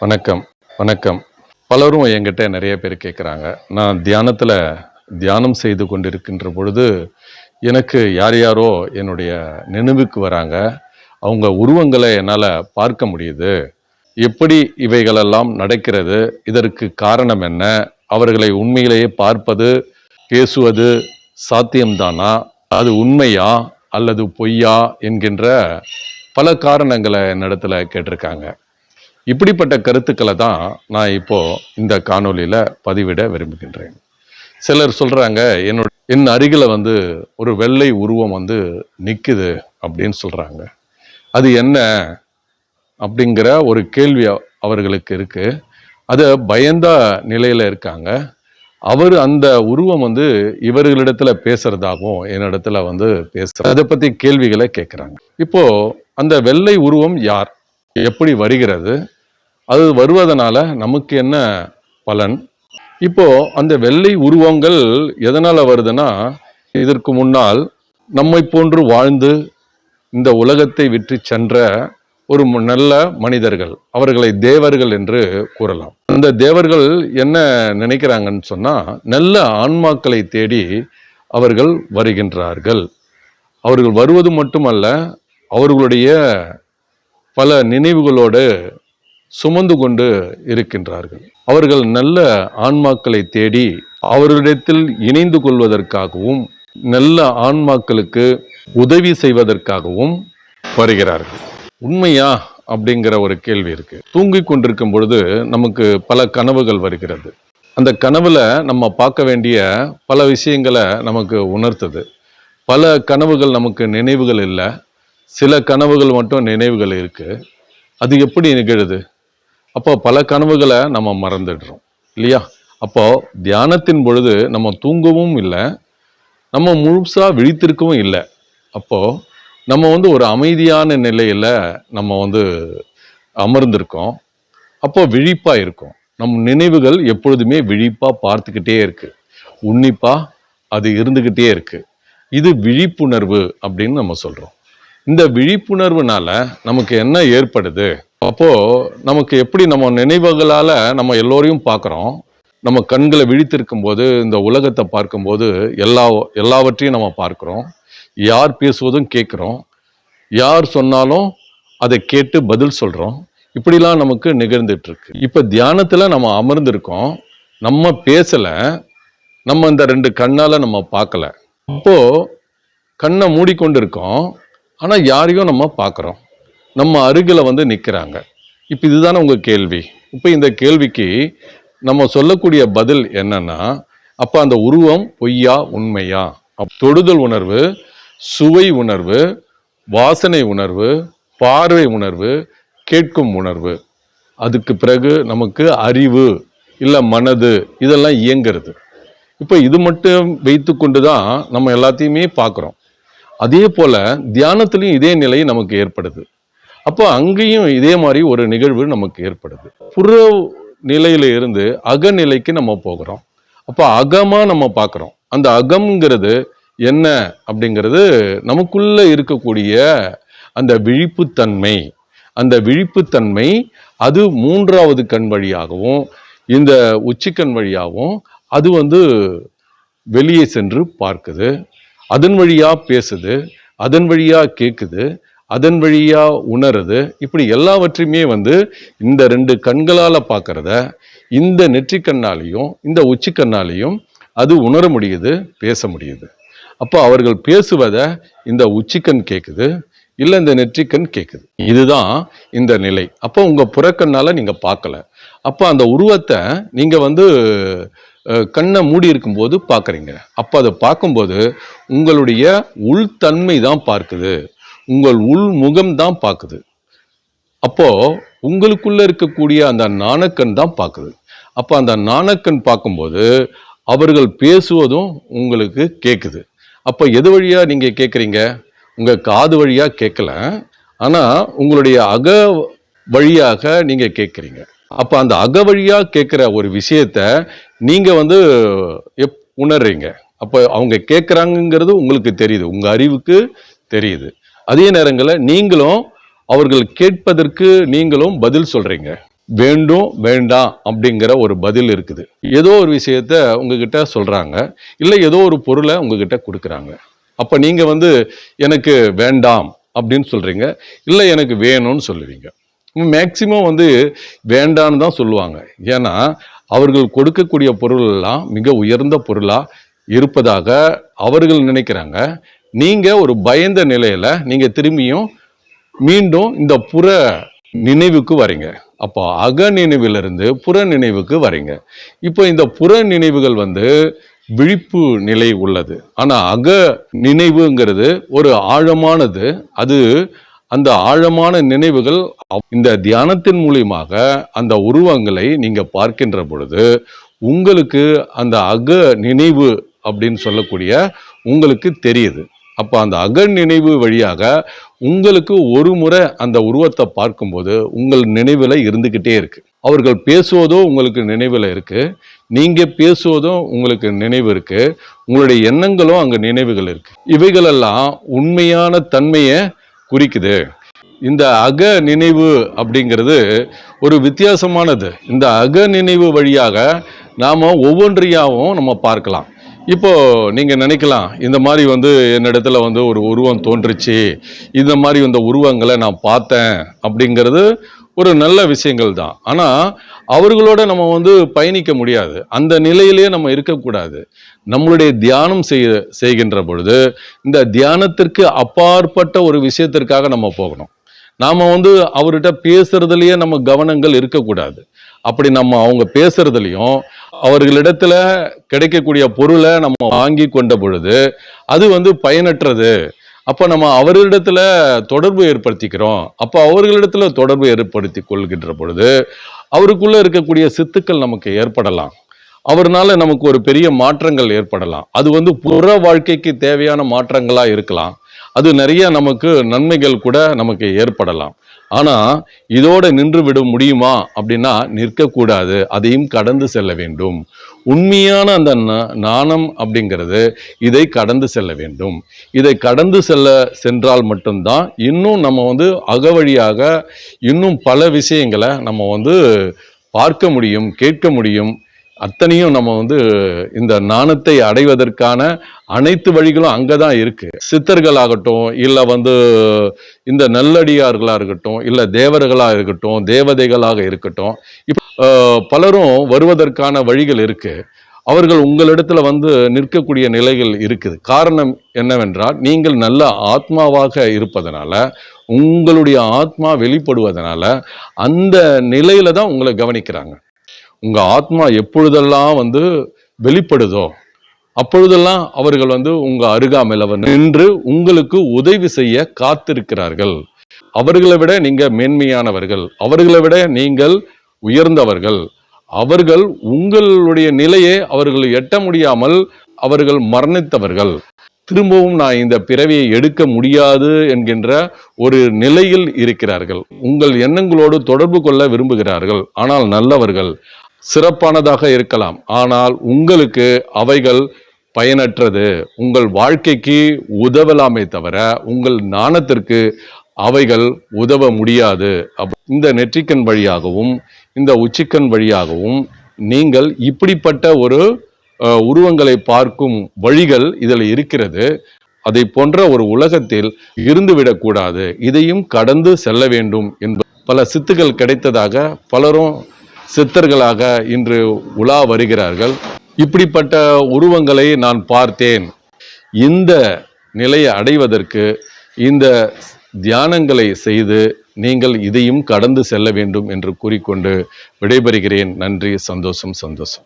வணக்கம் வணக்கம். பலரும் என்கிட்ட நிறைய பேர் கேட்குறாங்க நான் தியானத்தில் தியானம் செய்து கொண்டிருக்கின்ற பொழுது எனக்கு யார் யாரோ என்னுடைய நினைவுக்கு வராங்க. அவங்க உருவங்களை என்னால் பார்க்க முடியுது. எப்படி இவைகளெல்லாம் நடக்கிறது? இதற்கு காரணம் என்ன? அவர்களை உண்மையிலேயே பார்ப்பது பேசுவது சாத்தியம்தானா? அது உண்மையா அல்லது பொய்யா என்கின்ற பல காரணங்களை என்னிடத்துல கேட்டிருக்காங்க. இப்படிப்பட்ட கருத்துக்களை தான் நான் இப்போ இந்த காணொலியில் பதிவிட விரும்புகின்றேன். சிலர் சொல்கிறாங்க என்னோட என் அருகில் வந்து ஒரு வெள்ளை உருவம் வந்து நிற்குது அப்படின்னு சொல்கிறாங்க அது என்ன அப்படிங்கிற ஒரு கேள்வி அவர்களுக்கு இருக்குது அது பயந்த நிலையில் இருக்காங்க. அவர் அந்த உருவம் வந்து இவர்களிடத்துல பேசுறதாகவும் என்னிடத்துல வந்து பேசுற அதை பற்றி கேள்விகளை கேட்குறாங்க இப்போ அந்த வெள்ளை உருவம் யார்? எப்படி வருகிறது? அது வருவதனால நமக்கு என்ன பலன்? இப்போ அந்த வெள்ளை உருவங்கள் எதனால வருதுன்னா இதற்கு முன்னால் நம்மை போன்று வாழ்ந்து இந்த உலகத்தை விற்று சென்ற ஒரு நல்ல மனிதர்கள் அவர்களை தேவர்கள் என்று கூறலாம். அந்த தேவர்கள் என்ன நினைக்கிறாங்கன்னு சொன்னால் நல்ல ஆன்மாக்களை தேடி அவர்கள் வருகின்றார்கள். அவர்கள் வருவது மட்டுமல்ல அவர்களுடைய பல நினைவுகளோடு சுமந்து கொண்டு இருக்கின்றார்கள். அவர்கள் நல்ல ஆன்மாக்களை தேடி அவர்களிடத்தில் இணைந்து கொள்வதற்காகவும் நல்ல ஆன்மாக்களுக்கு உதவி செய்வதற்காகவும் வருகிறார்கள். உண்மையா அப்படிங்கிற ஒரு கேள்வி இருக்கு. தூங்கிக் கொண்டிருக்கும் பொழுது நமக்கு பல கனவுகள் வருகிறது. அந்த கனவுல நம்ம பார்க்க வேண்டிய பல விஷயங்களை நமக்கு உணர்த்துது. பல கனவுகள் நமக்கு நினைவுகள் இல்லை. சில கனவுகள் மட்டும் நினைவுகள் இருக்கு. அது எப்படி நிகழுது? அப்போ பல கனவுகளை நம்ம மறந்துடுறோம் இல்லையா? அப்போ தியானத்தின் பொழுது நம்ம தூங்கவும் இல்லை நம்ம முழுசாக விழித்திருக்கவும் இல்லை. அப்போது நம்ம வந்து ஒரு அமைதியான நிலையில் நம்ம வந்து அமர்ந்திருக்கோம். அப்போ விழிப்பாக இருக்கும். நம் நினைவுகள் எப்பொழுதுமே விழிப்பாக பார்த்துக்கிட்டே இருக்குது உன்னிப்பாக அது இருந்துக்கிட்டே இருக்குது இது விழிப்புணர்வு அப்படின்னு நம்ம சொல்கிறோம் இந்த விழிப்புணர்வுனால நமக்கு என்ன ஏற்படுது? அப்போது நமக்கு எப்படி நம்ம நினைவுகளால் நம்ம எல்லோரையும் பார்க்குறோம்? நம்ம கண்களை விழித்திருக்கும் போது இந்த உலகத்தை பார்க்கும்போது எல்லா எல்லாவற்றையும் நம்ம பார்க்குறோம். யார் பேசுவதும் கேட்குறோம். யார் சொன்னாலும் அதை கேட்டு பதில் சொல்கிறோம் இப்படிலாம் நமக்கு நிகழ்ந்துட்டுருக்கு. இப்போ தியானத்தில் நம்ம அமர்ந்திருக்கோம். நம்ம பேசலை. நம்ம இந்த ரெண்டு கண்ணால் நம்ம பார்க்கல. அப்போது கண்ணை மூடிக்கொண்டு இருக்கோம் ஆனால் யாரையும் நம்ம பார்க்குறோம். நம்ம அருகில் வந்து நிற்கிறாங்க இப்போ இதுதானே உங்கள் கேள்வி. இப்போ இந்த கேள்விக்கு நம்ம சொல்லக்கூடிய பதில் என்னன்னா அப்போ அந்த உருவம் பொய்யா உண்மையா? தொடுதல் உணர்வு சுவை உணர்வு வாசனை உணர்வு பார்வை உணர்வு கேட்கும் உணர்வு. அதுக்கு பிறகு நமக்கு அறிவு இல்லை மனது இதெல்லாம் இயங்குறது. இப்போ இது மட்டும் வைத்துக்கொண்டு தான் நம்ம எல்லாத்தையுமே பார்க்குறோம். அதே போல் தியானத்துலேயும் இதே நிலை நமக்கு ஏற்படுது. அப்போ அங்கேயும் இதே மாதிரி ஒரு நிகழ்வு நமக்கு ஏற்படுது. புற நிலையில இருந்து அகநிலைக்கு நம்ம போகிறோம். அப்போ அகமாக நம்ம பார்க்குறோம். அந்த அகம்ங்கிறது என்ன அப்படிங்கிறது நமக்குள்ள இருக்கக்கூடிய அந்த விழிப்புத்தன்மை. அந்த விழிப்புத்தன்மை அது மூன்றாவது கண் வழியாகவும் இந்த உச்சிக்கண் வழியாகவும் அது வந்து வெளியே சென்று பார்க்குது. அதன் வழியாக பேசுது. அதன் வழியாக கேட்குது அதன் வழியாக உணருது. இப்படி எல்லாவற்றையுமே வந்து இந்த ரெண்டு கண்களால் பார்க்கறத இந்த நெற்றிக்கண்ணாலையும் இந்த உச்சி கண்ணாலையும் அது உணர முடியுது பேச முடியுது. அப்போ அவர்கள் பேசுவதை இந்த உச்சிக்கண் கேட்குது இல்லை இந்த நெற்றிக்கண் கேட்குது இதுதான் இந்த நிலை. அப்போ உங்கள் புறக்கண்ணால் நீங்கள் பார்க்கல அப்போ அந்த உருவத்தை நீங்கள் வந்து கண்ணை மூடி இருக்கும்போது பார்க்குறீங்க அப்போ அதை பார்க்கும்போது உங்களுடைய உள்தன்மை தான் பார்க்குது. உங்கள் உள் முகம் தான் பார்க்குது. அப்போ உங்களுக்குள்ள இருக்கக்கூடிய அந்த நாணக்கண் தான் பார்க்குது. அப்போ அந்த நாணக்கண் பார்க்கும்போது அவர்கள் பேசுவதும் உங்களுக்கு கேட்குது அப்போ எது வழியாக நீங்கள் கேட்குறீங்க உங்கள் காது வழியாக கேட்கல ஆனால் உங்களுடைய அக வழியாக நீங்கள் கேட்குறீங்க அப்போ அந்த அக வழியாக கேட்குற ஒரு விஷயத்த நீங்கள் வந்து எப் உணர்றீங்க. அப்போ அவங்க கேட்குறாங்கங்கிறது உங்களுக்கு தெரியுது. உங்கள் அறிவுக்கு தெரியுது. அதே நேரங்களில் நீங்களும் அவர்கள் கேட்பதற்கு நீங்களும் பதில் சொல்றீங்க. வேண்டும் வேண்டாம் அப்படிங்கிற ஒரு பதில் இருக்குது. ஏதோ ஒரு விஷயத்த உங்ககிட்ட சொல்றாங்க. இல்லை ஏதோ ஒரு பொருளை உங்ககிட்ட கொடுக்குறாங்க. அப்ப நீங்க வந்து எனக்கு வேண்டாம் அப்படின்னு சொல்றீங்க. இல்லை எனக்கு வேணும்னு சொல்லுவீங்க. மேக்சிமம் வந்து வேண்டான்னு தான் சொல்லுவாங்க. ஏன்னா அவர்கள் கொடுக்கக்கூடிய பொருள் எல்லாம் மிக உயர்ந்த பொருளா இருப்பதாக அவர்கள் நினைக்கிறாங்க. நீங்கள் ஒரு பயந்த நிலையில் நீங்கள் திரும்பியும் மீண்டும் இந்த புற நினைவுக்கு வரீங்க. அப்போ அக நினைவிலிருந்து புற நினைவுக்கு வரீங்க. இப்போ இந்த புற நினைவுகள் வந்து விழிப்பு நிலை உள்ளது. ஆனால் அக நினைவுங்கிறது ஒரு ஆழமானது. அது அந்த ஆழமான நினைவுகள் இந்த தியானத்தின் மூலியமாக அந்த உருவங்களை நீங்கள் பார்க்கின்ற பொழுது உங்களுக்கு அந்த அக நினைவு அப்படின்னு சொல்லக்கூடிய உங்களுக்கு தெரியுது. அப்போ அந்த அக நினைவு வழியாக உங்களுக்கு ஒரு முறை அந்த உருவத்தை பார்க்கும்போது உங்கள் நினைவில் இருந்துக்கிட்டே இருக்கு. அவர்கள் பேசுவதோ உங்களுக்கு நினைவில் இருக்கு. நீங்க பேசுவதும் உங்களுக்கு நினைவு இருக்கு. உங்களுடைய எண்ணங்களும் அங்கே நினைவுகள் இருக்கு. இவைகளெல்லாம் உண்மையான தன்மையை குறிக்குது. இந்த அக நினைவு அப்படிங்கிறது ஒரு வித்தியாசமானது. இந்த அக நினைவு வழியாக நாம் ஒவ்வொன்றையாவும் நம்ம பார்க்கலாம். இப்போ நீங்க நினைக்கலாம் இந்த மாதிரி வந்து என்னிடத்துல வந்து ஒரு உருவம் தோன்றுச்சு இந்த மாதிரி இந்த உருவங்களை நான் பார்த்தேன் அப்படிங்கிறது ஒரு நல்ல விஷயங்கள் தான். ஆனால் அவர்களோட நம்ம வந்து பயணிக்க முடியாது. அந்த நிலையிலேயே நம்ம இருக்கக்கூடாது. நம்மளுடைய தியானம் செய்ய செய்கின்ற பொழுது இந்த தியானத்திற்கு அப்பாற்பட்ட ஒரு விஷயத்திற்காக நம்ம போகணும். நாம் வந்து அவர்கிட்ட பேசுறதுலேயே நம்ம கவனங்கள் இருக்கக்கூடாது. அப்படி நம்ம அவங்க பேசுறதுலையும் அவர்களிடத்துல கிடைக்கக்கூடிய பொருளை நம்ம வாங்கி கொண்ட பொழுது அது வந்து பயனற்றது. அப்போ நம்ம அவர்களிடத்துல தொடர்பு ஏற்படுத்திக்கிறோம். அப்போ அவர்களிடத்துல தொடர்பு ஏற்படுத்தி கொள்கின்ற பொழுது அவருக்குள்ளே இருக்கக்கூடிய சித்துக்கள் நமக்கு ஏற்படலாம். அவர்னால நமக்கு ஒரு பெரிய மாற்றங்கள் ஏற்படலாம். அது வந்து புற வாழ்க்கைக்கு தேவையான மாற்றங்களாக இருக்கலாம். அது நிறைய நமக்கு நன்மைகள் கூட நமக்கு ஏற்படலாம். ஆனா இதோட நின்று விட முடியுமா அப்படின்னா நிற்கக்கூடாது. அதையும் கடந்து செல்ல வேண்டும். உண்மையான அந்த நாணம் அப்படிங்கிறது இதை கடந்து செல்ல வேண்டும். இதை கடந்து செல்ல சென்றால் மட்டும்தான் இன்னும் நம்ம வந்து அகவழியாக இன்னும் பல விஷயங்களை நம்ம வந்து பார்க்க முடியும் கேட்க முடியும். அத்தனையும் நம்ம வந்து இந்த நாணத்தை அடைவதற்கான அனைத்து வழிகளும் அங்கே தான் இருக்குது சித்தர்களாகட்டும் இல்லை வந்து இந்த நல்லடியார்களாக இருக்கட்டும் இல்லை தேவர்களாக இருக்கட்டும் தேவதைகளாக இருக்கட்டும் இப்போ பலரும் வருவதற்கான வழிகள் இருக்குது அவர்கள் உங்களிடத்துல வந்து நிற்கக்கூடிய நிலைகள் இருக்குது. காரணம் என்னவென்றால் நீங்கள் நல்ல ஆத்மாவாக இருப்பதனால உங்களுடைய ஆத்மா வெளிப்படுவதனால அந்த நிலையில தான் உங்களை கவனிக்கிறாங்க. உங்கள் ஆத்மா எப்பொழுதெல்லாம் வந்து வெளிப்படுதோ அப்பொழுதெல்லாம் அவர்கள் வந்து உங்கள் அருகாமையில் அவர் நின்று உங்களுக்கு உதவி செய்ய காத்திருக்கிறார்கள். அவர்களை விட நீங்கள் மேன்மையானவர்கள். அவர்களை விட நீங்கள் உயர்ந்தவர்கள். அவர்கள் உங்களுடைய நிலையை அவர்கள் எட்ட முடியாமல் அவர்கள் மரணித்தவர்கள். திரும்பவும் நான் இந்த பிறவியை எடுக்க முடியாது என்கின்ற ஒரு நிலையில் இருக்கிறார்கள். உங்கள் எண்ணங்களோடு தொடர்பு கொள்ள விரும்புகிறார்கள். ஆனால் நல்லவர்கள். சிறப்பானதாக இருக்கலாம். ஆனால் உங்களுக்கு அவைகள் பயனற்றது. உங்கள் வாழ்க்கைக்கு உதவலாமே தவிர உங்கள் நாணத்திற்கு அவைகள் உதவ முடியாது. இந்த நெற்றிக்கண் வழியாகவும் இந்த உச்சிக்கண் வழியாகவும் நீங்கள் இப்படிப்பட்ட ஒரு உருவங்களை பார்க்கும் வழிகள் இதில் இருக்கிறது. அதை போன்ற ஒரு உலகத்தில் இருந்துவிடக்கூடாது இதையும் கடந்து செல்ல வேண்டும் என்று பல சித்துகள் கிடைத்ததாக பலரும் சித்தர்களாக இன்று உலா வருகிறார்கள். இப்படிப்பட்ட உருவங்களை நான் பார்த்தேன். இந்த நிலையை அடைவதற்கு இந்த தியானங்களை செய்து நீங்கள் இதையும் கடந்து செல்ல வேண்டும் என்று கூறிக்கொண்டு விடைபெறுகிறேன். நன்றி சந்தோஷம் சந்தோஷம்.